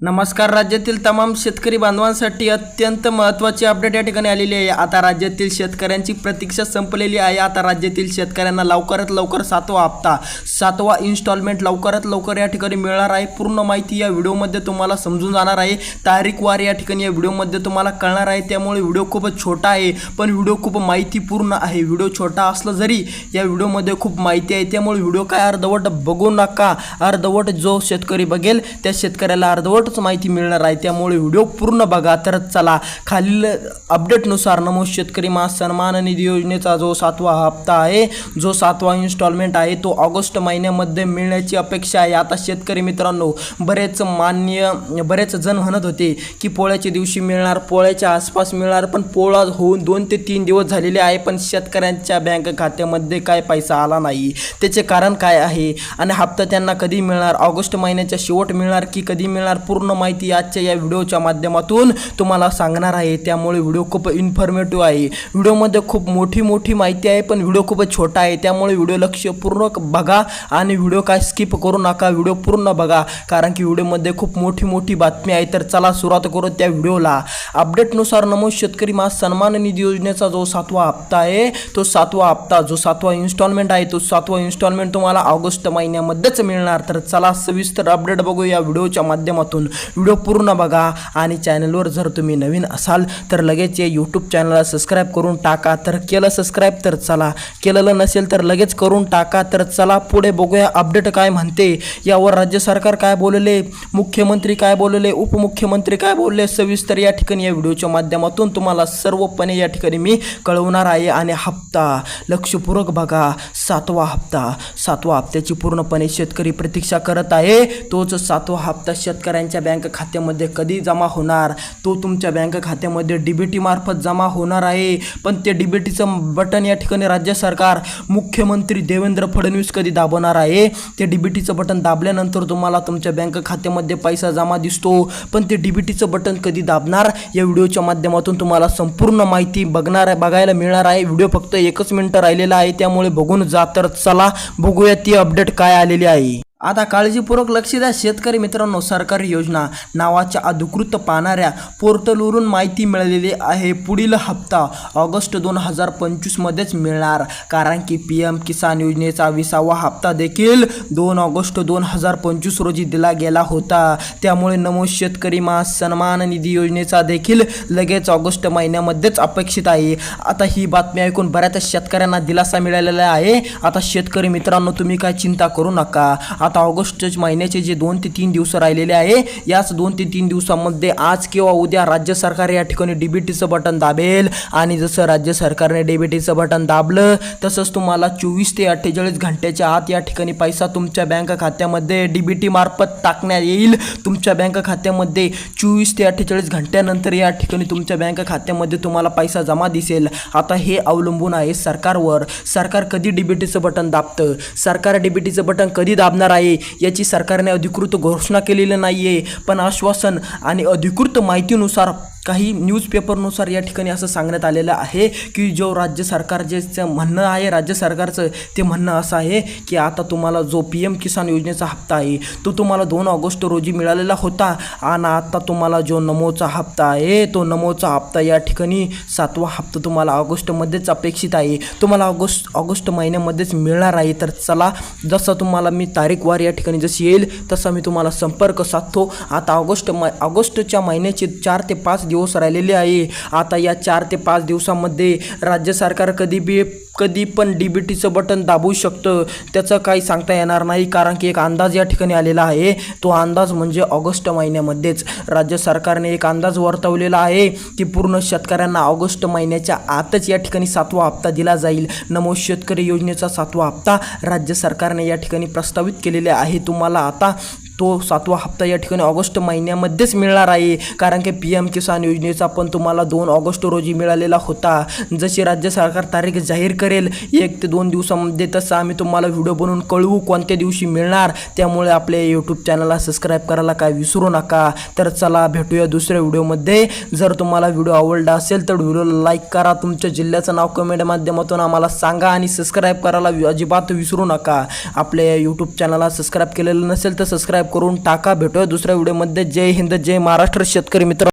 नमस्कार राज्यातील तमाम शेतकरी बांधवांसाठी अत्यंत महत्त्वाची अपडेट या ठिकाणी आलेली आहे. आता राज्यातील शेतकऱ्यांची प्रतीक्षा संपलेली आहे. आता राज्यातील शेतकऱ्यांना लवकरात लवकर सातवा हप्ता सातवा इन्स्टॉलमेंट लवकरात लवकर या ठिकाणी मिळणार आहे. पूर्ण माहिती या व्हिडिओमध्ये तुम्हाला समजून जाणार आहे. तारीखवार या ठिकाणी या व्हिडिओमध्ये तुम्हाला कळणार आहे. त्यामुळे व्हिडिओ खूपच छोटा आहे पण व्हिडिओ खूप माहितीपूर्ण आहे. व्हिडिओ छोटा असला जरी या व्हिडिओमध्ये खूप माहिती आहे. त्यामुळे व्हिडिओ काय अर्धवट बघू नका. अर्धवट जो शेतकरी बघेल त्या शेतकऱ्याला अर्धवट अर्धवटच माहिती मिळणार आहे. त्यामुळे व्हिडिओ पूर्ण बघा. तर चला खालील अपडेटनुसार नमो शेतकरी मा सन्मान निधी योजनेचा जो सातवा हप्ता आहे जो सातवा इन्स्टॉलमेंट आहे तो ऑगस्ट महिन्यामध्ये मिळण्याची अपेक्षा आहे. आता शेतकरी मित्रांनो बरेच मान्य बरेच जण म्हणत होते की पोळ्याच्या दिवशी मिळणार पोळ्याच्या आसपास मिळणार पण पोळा होऊन दोन ते तीन दिवस झालेले आहे. पण शेतकऱ्यांच्या बँक खात्यामध्ये काय पैसा आला नाही? त्याचे कारण काय आहे? आणि हप्ता त्यांना कधी मिळणार? ऑगस्ट महिन्याच्या शेवट मिळणार की कधी मिळणार? पूर्ण पूर्ण माहिती आजच्या या व्हिडिओच्या माध्यमातून तुम्हाला सांगणार आहे. त्यामुळे व्हिडिओ खूप इन्फॉर्मेटिव्ह आहे. व्हिडिओमध्ये खूप मोठी मोठी माहिती आहे पण व्हिडिओ खूपच छोटा आहे. त्यामुळे व्हिडिओ लक्षपूर्वक बघा आणि व्हिडिओ काय स्किप करू नका व्हिडिओ पूर्ण बघा. कारण की व्हिडिओमध्ये खूप मोठी मोठी बातमी आहे. तर चला सुरुवात करू त्या व्हिडिओला. अपडेटनुसार नमो शेतकरी मा सन्मान निधी योजनेचा जो सातवा हप्ता आहे तो सातवा हप्ता जो सातवा इन्स्टॉलमेंट आहे तो सातवा इन्स्टॉलमेंट तुम्हाला ऑगस्ट महिन्यामध्येच मिळणार. तर चला सविस्तर अपडेट बघू या व्हिडिओच्या माध्यमातून. व्हिडिओ पूर्ण बघा आणि चॅनलवर जर तुम्ही नवीन असाल तर लगेच या यूट्यूब चॅनलला सबस्क्राईब करून टाका. तर केलं सबस्क्राईब तर चला. केलेलं नसेल तर लगेच करून टाका. तर चला पुढे बघूया अपडेट काय म्हणते. यावर राज्य सरकार काय बोलले? मुख्यमंत्री काय बोलले? उपमुख्यमंत्री काय बोलले? सविस्तर या ठिकाणी या व्हिडिओच्या माध्यमातून तुम्हाला सर्वपणे या ठिकाणी मी कळवणार आहे. आणि हप्ता लक्षपूर्वक बघा. सातवा हप्ता. सातवा हप्त्याची पूर्णपणे शेतकरी प्रतीक्षा करत आहे. तोच सातवा हप्ता शेतकऱ्यांच्या बँक खात्यामध्ये कधी जमा होणार? तो तुमच्या बँक खात्यामध्ये डी बी टीमार्फत जमा होणार आहे. पण ते डी बी टीचं बटन या ठिकाणी राज्य सरकार मुख्यमंत्री देवेंद्र फडणवीस कधी दाबवणार आहे? ते डी बी टीचं बटन दाबल्यानंतर तुम्हाला तुमच्या बँक खात्यामध्ये पैसा जमा दिसतो. पण ते डी बी टीचं बटन कधी दाबणार? या व्हिडिओच्या माध्यमातून तुम्हाला संपूर्ण माहिती बघणार बघायला मिळणार आहे. व्हिडिओ फक्त एकच मिनटं राहिलेला आहे त्यामुळे बघून जा तर चला बघूया ती अपडेट काय आलेली आहे. आता काळजीपूर्वक लक्ष द्या शेतकरी मित्रांनो. सरकारी योजना नावाच्या अधिकृत पाहणाऱ्या पोर्टलवरून माहिती मिळालेली आहे. पुढील हप्ता ऑगस्ट दोन हजार पंचवीसमध्येच मिळणार. कारण की पी एम किसान योजनेचा विसावा हप्ता देखील दोन ऑगस्ट दोन हजार पंचवीस रोजी दिला गेला होता. त्यामुळे नमो शेतकरी मा सन्मान निधी योजनेचा देखील लगेच ऑगस्ट महिन्यामध्येच अपेक्षित आहे. आता ही बातमी ऐकून बऱ्याच शेतकऱ्यांना दिलासा मिळालेला आहे. आता शेतकरी मित्रांनो तुम्ही काय चिंता करू नका. आता ऑगस्ट महिन्याचे जे दोन ते तीन दिवस राहिलेले आहे याच दोन ते तीन दिवसामध्ये आज किंवा उद्या राज्य सरकार या ठिकाणी डीबीटीचं बटन दाबेल. आणि जसं राज्य सरकारने डीबीटीचं बटन दाबलं तसंच तुम्हाला चोवीस ते अठ्ठेचाळीस घंट्याच्या आत या ठिकाणी पैसा तुमच्या बँक खात्यामध्ये डीबीटी मार्फत टाकण्यात येईल. तुमच्या बँक खात्यामध्ये चोवीस ते अठ्ठेचाळीस घंट्यानंतर या ठिकाणी तुमच्या बँक खात्यामध्ये तुम्हाला पैसा जमा दिसेल. आता हे अवलंबून आहे सरकारवर. सरकार कधी डीबीटीचं बटन दाबतं? सरकार डीबीटीचं बटन कधी दाबणार आहे? याची सरकारने अधिकृत घोषणा केलेली नाही आहे पण आश्वासन आणि अधिकृत माहितीनुसार काही न्यूजपेपरनुसार या ठिकाणी असं सांगण्यात आलेलं आहे की जो राज्य सरकार जे म्हणणं आहे राज्य सरकारचं ते म्हणणं असं आहे की आता तुम्हाला जो पी एम किसान योजनेचा हप्ता आहे तो तुम्हाला दोन ऑगस्ट रोजी मिळालेला होता आणि आता तुम्हाला जो नमोचा हप्ता आहे तो नमोचा हप्ता या ठिकाणी सातवा हप्ता तुम्हाला ऑगस्टमध्येच अपेक्षित आहे. तुम्हाला ऑगस्ट ऑगस्ट महिन्यामध्येच मिळणार आहे. तर चला जसं तुम्हाला मी तारीखवार या ठिकाणी जशी येईल तसा मी तुम्हाला संपर्क साधतो. आता ऑगस्ट मा ऑगस्टच्या महिन्याचे चार ते पाच दिवस राहिलेले आहे. आता या चार ते पाच दिवसामध्ये राज्य सरकार कधी बी कधी पण डी बी टीचं बटन दाबू शकतं. त्याचं काही सांगता येणार नाही कारण की एक अंदाज या ठिकाणी आलेला आहे. तो अंदाज म्हणजे ऑगस्ट महिन्यामध्येच. राज्य सरकारने एक अंदाज वर्तवलेला आहे की पूर्ण शेतकऱ्यांना ऑगस्ट महिन्याच्या आतच या ठिकाणी सातवा हप्ता दिला जाईल. नमो शेतकरी योजनेचा सातवा हप्ता राज्य सरकारने या ठिकाणी प्रस्तावित केलेले आहे. तुम्हाला आता तो सातवा हप्ता या ठिकाणी ऑगस्ट महिन्यामध्येच मिळणार आहे. कारण की पी एम किसान योजनेचा पण तुम्हाला दोन ऑगस्ट रोजी मिळालेला होता. जशी राज्य सरकार तारीख जाहीर करेल एक ते दोन दिवसामध्ये तसं आम्ही तुम्हाला व्हिडिओ बनवून कळवू कोणत्या दिवशी मिळणार. त्यामुळे आपल्या यूट्यूब चॅनलला सबस्क्राईब करायला काय विसरू नका. तर चला भेटूया दुसऱ्या व्हिडिओमध्ये जर तुम्हाला व्हिडिओ आवडला असेल तर व्हिडिओला लाईक करा. तुमच्या जिल्ह्याचं नाव कमेंट माध्यमातून आम्हाला सांगा आणि सबस्क्राईब करायला वि- अजिबात विसरू नका. आपल्या यूट्यूब चॅनलला सबस्क्राईब केलेलं नसेल तर सबस्क्राईब करून टाका. भेटूया दुसऱ्या व्हिडिओमध्ये. जय हिंद जय महाराष्ट्र. शेतकरी मित्र